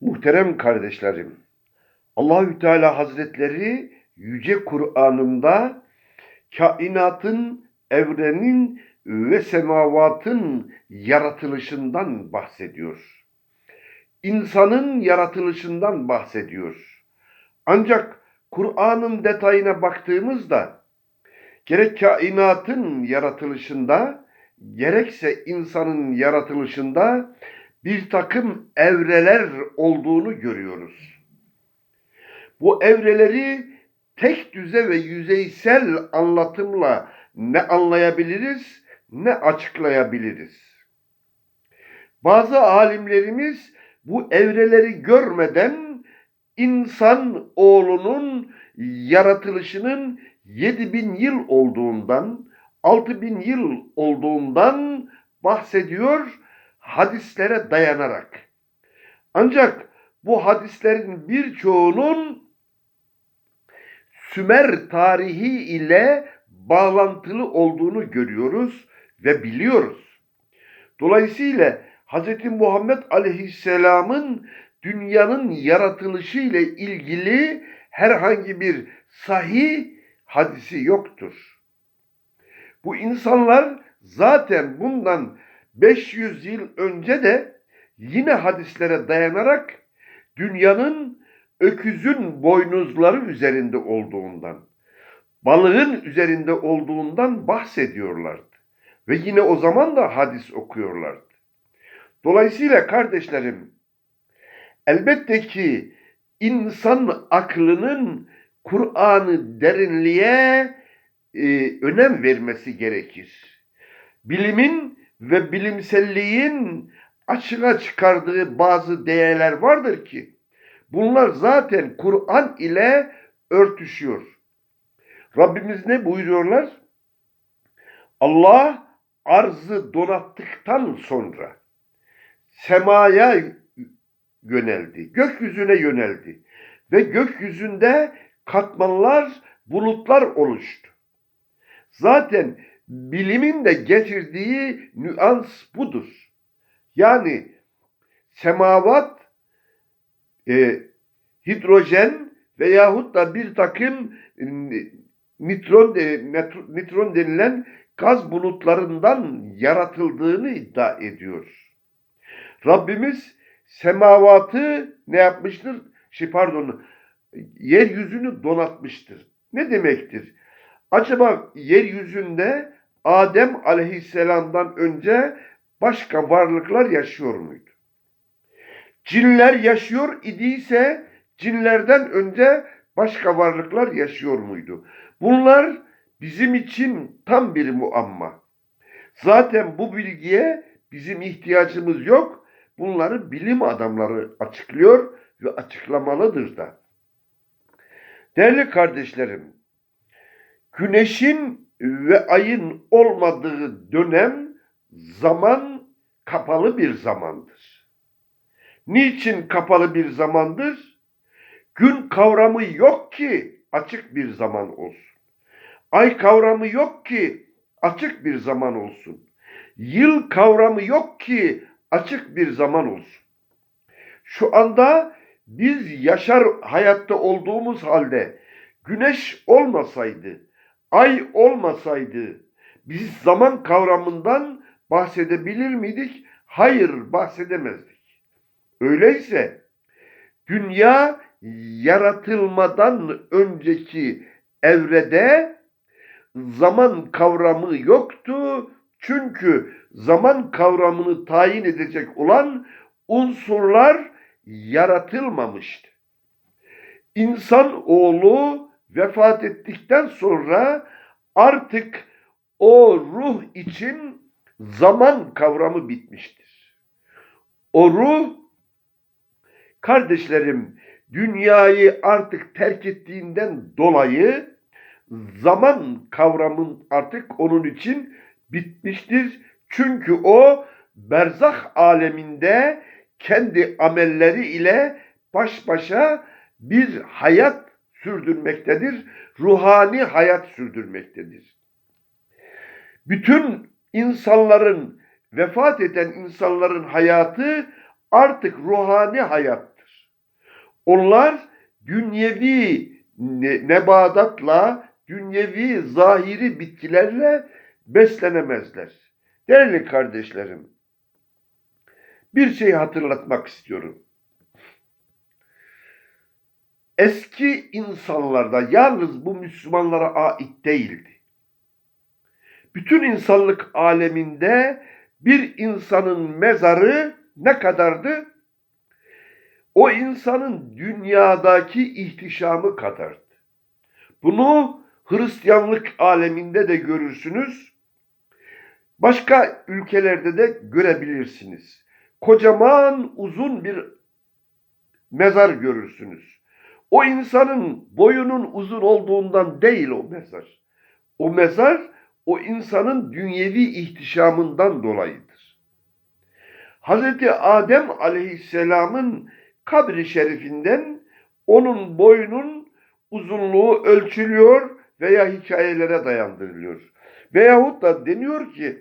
Muhterem kardeşlerim, Allahü Teala Hazretleri yüce Kur'an'ında kainatın, evrenin ve semavatın yaratılışından bahsediyor. İnsanın yaratılışından bahsediyor. Ancak Kur'an'ın detayına baktığımızda gerek kainatın yaratılışında gerekse insanın yaratılışında bir takım evreler olduğunu görüyoruz. Bu evreleri tek düze ve yüzeysel anlatımla ne anlayabiliriz ne açıklayabiliriz. Bazı alimlerimiz bu evreleri görmeden insan oğlunun yaratılışının 7000 yıl olduğundan, 6000 yıl olduğundan bahsediyor hadislere dayanarak. Ancak bu hadislerin birçoğunun Sümer tarihi ile bağlantılı olduğunu görüyoruz ve biliyoruz. Dolayısıyla Hz. Muhammed Aleyhisselam'ın dünyanın yaratılışı ile ilgili herhangi bir sahih hadisi yoktur. Bu insanlar zaten bundan 500 yıl önce de yine hadislere dayanarak dünyanın öküzün boynuzları üzerinde olduğundan, balığın üzerinde olduğundan bahsediyorlardı. Ve yine o zaman da hadis okuyorlardı. Dolayısıyla kardeşlerim, elbette ki insan aklının Kur'an'ı derinliğe e, önem vermesi gerekir. Bilimin ve bilimselliğin açığa çıkardığı bazı değerler vardır ki bunlar zaten Kur'an ile örtüşüyor. Rabbimiz ne buyuruyorlar? Allah arzı donattıktan sonra semaya yöneldi, gökyüzüne yöneldi ve gökyüzünde katmanlar, bulutlar oluştu. Zaten bilimin de getirdiği nüans budur. Yani semavat e, hidrojen veyahut da bir takım e, nitron, de, nitron denilen gaz bulutlarından yaratıldığını iddia ediyor. Rabbimiz semavatı ne yapmıştır? Şey pardon, yeryüzünü donatmıştır. Ne demektir? Acaba yeryüzünde Adem aleyhisselamdan önce başka varlıklar yaşıyor muydu? Cinler yaşıyor idiyse cinlerden önce başka varlıklar yaşıyor muydu? Bunlar bizim için tam bir muamma. Zaten bu bilgiye bizim ihtiyacımız yok. Bunları bilim adamları açıklıyor ve açıklamalıdır da. Değerli kardeşlerim, güneşin ve ayın olmadığı dönem zaman kapalı bir zamandır. Niçin kapalı bir zamandır? Gün kavramı yok ki açık bir zaman olsun. Ay kavramı yok ki açık bir zaman olsun. Yıl kavramı yok ki açık bir zaman olsun. Şu anda biz yaşar hayatta olduğumuz halde güneş olmasaydı, ay olmasaydı biz zaman kavramından bahsedebilir miydik? Hayır, bahsedemezdik. Öyleyse dünya yaratılmadan önceki evrede zaman kavramı yoktu. Çünkü zaman kavramını tayin edecek olan unsurlar yaratılmamıştı. İnsan oğlu vefat ettikten sonra artık o ruh için zaman kavramı bitmiştir. O ruh kardeşlerim dünyayı artık terk ettiğinden dolayı zaman kavramın artık onun için bitmiştir. Çünkü o berzah aleminde kendi amelleri ile baş başa bir hayat sürdürmektedir. Ruhani hayat sürdürmektedir. Bütün insanların, vefat eden insanların hayatı artık ruhani hayattır. Onlar dünyevi ne- nebadatla, dünyevi zahiri bitkilerle beslenemezler. Değerli kardeşlerim, bir şey hatırlatmak istiyorum. Eski insanlarda yalnız bu Müslümanlara ait değildi. Bütün insanlık aleminde bir insanın mezarı ne kadardı? O insanın dünyadaki ihtişamı kadardı. Bunu Hristiyanlık aleminde de görürsünüz. Başka ülkelerde de görebilirsiniz. Kocaman uzun bir mezar görürsünüz. O insanın boyunun uzun olduğundan değil o mezar. O mezar o insanın dünyevi ihtişamından dolayıdır. Hazreti Adem aleyhisselamın kabri şerifinden onun boyunun uzunluğu ölçülüyor veya hikayelere dayandırılıyor. Veyahut da deniyor ki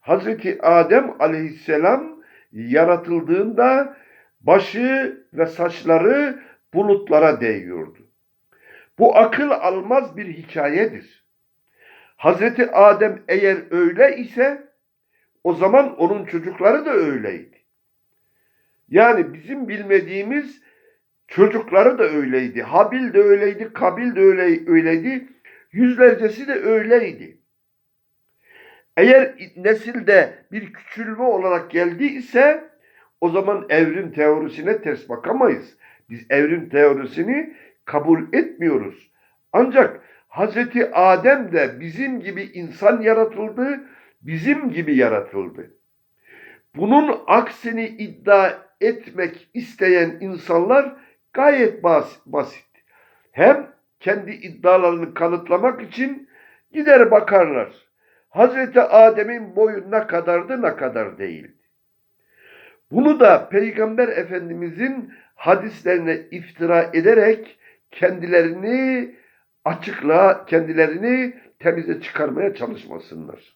Hazreti Adem aleyhisselam yaratıldığında başı ve saçları bulutlara değiyordu. Bu akıl almaz bir hikayedir. Hazreti Adem eğer öyle ise o zaman onun çocukları da öyleydi. Yani bizim bilmediğimiz çocukları da öyleydi. Habil de öyleydi, Kabil de öyle, öyleydi. Yüzlercesi de öyleydi. Eğer nesilde bir küçülme olarak geldi ise o zaman evrim teorisine ters bakamayız. Biz evrim teorisini kabul etmiyoruz. Ancak Hazreti Adem de bizim gibi insan yaratıldı, bizim gibi yaratıldı. Bunun aksini iddia etmek isteyen insanlar gayet bas- basit. Hem kendi iddialarını kanıtlamak için gider bakarlar. Hazreti Adem'in boyu ne kadardı ne kadar değil. Bunu da Peygamber Efendimizin hadislerine iftira ederek kendilerini açıkla, kendilerini temize çıkarmaya çalışmasınlar.